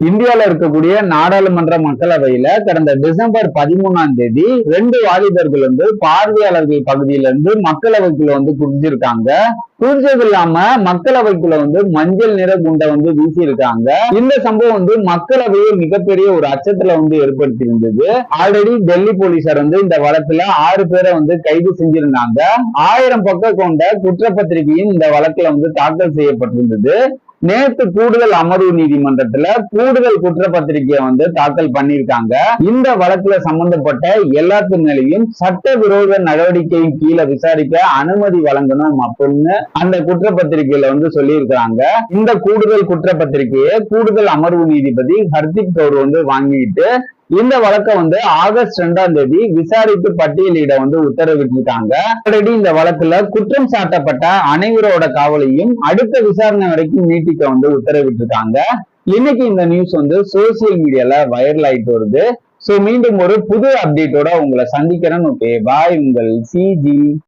இந்தியால இருக்கக்கூடிய நாடாளுமன்ற மக்களவையில கடந்த டிசம்பர் பதிமூணாம் தேதி ரெண்டு வாலிபர்கள் வந்து பார்வையாளர்கள் பகுதியில இருந்து மக்களவைக்குள்ள வந்து குடிஞ்சிருக்காங்க குடிச்சது இல்லாம மக்களவைக்குள்ள வந்து மஞ்சள் நிற குண்டை வந்து வீசியிருக்காங்க. இந்த சம்பவம் வந்து மக்களவையை மிகப்பெரிய ஒரு அச்சத்துல வந்து ஏற்படுத்தி இருந்தது ஆல்ரெடி டெல்லி போலீசார் வந்து இந்த வழக்குல ஆறு பேரை வந்து கைது செஞ்சிருந்தாங்க. ஆயிரம் பக்கம் கொண்ட குற்றப்பத்திரிகையும் இந்த வழக்குல வந்து தாக்கல் செய்யப்பட்டிருந்தது. நேத்து கூடுதல் அமர்வு நீதிமன்றத்துல கூடுதல் குற்றப்பத்திரிகையை வந்து தாக்கல் பண்ணியிருக்காங்க. இந்த வழக்குல சம்பந்தப்பட்ட எல்லாத்து மேலையும் சட்டவிரோத நடவடிக்கையின் கீழே விசாரிக்க அனுமதி வழங்கணும் அப்படின்னு அந்த குற்றப்பத்திரிகையில வந்து சொல்லியிருக்கிறாங்க. இந்த கூடுதல் குற்றப்பத்திரிகையை கூடுதல் அமர்வு நீதிபதி ஹர்திக் கவுர் வந்து வாங்கிட்டு இந்த வழக்கை வந்து ஆகஸ்ட் ரெண்டாம் தேதி விசாரித்து பட்டியலிட வந்து உத்தரவிட்டிருக்காங்க. ஆல்ரெடி இந்த வழக்குல குற்றம் சாட்டப்பட்ட அனைவரோட காவலையும் அடுத்த விசாரணை வரைக்கும் நீட்டிக்க வந்து உத்தரவிட்டிருக்காங்க. இன்னைக்கு இந்த நியூஸ் வந்து சோசியல் மீடியால வைரல் ஆயிட்டு வருது. சோ மீண்டும் ஒரு புது அப்டேட்டோட உங்களை சந்திக்கிறேன். ஓகே பாய் உங்கள் சிஜி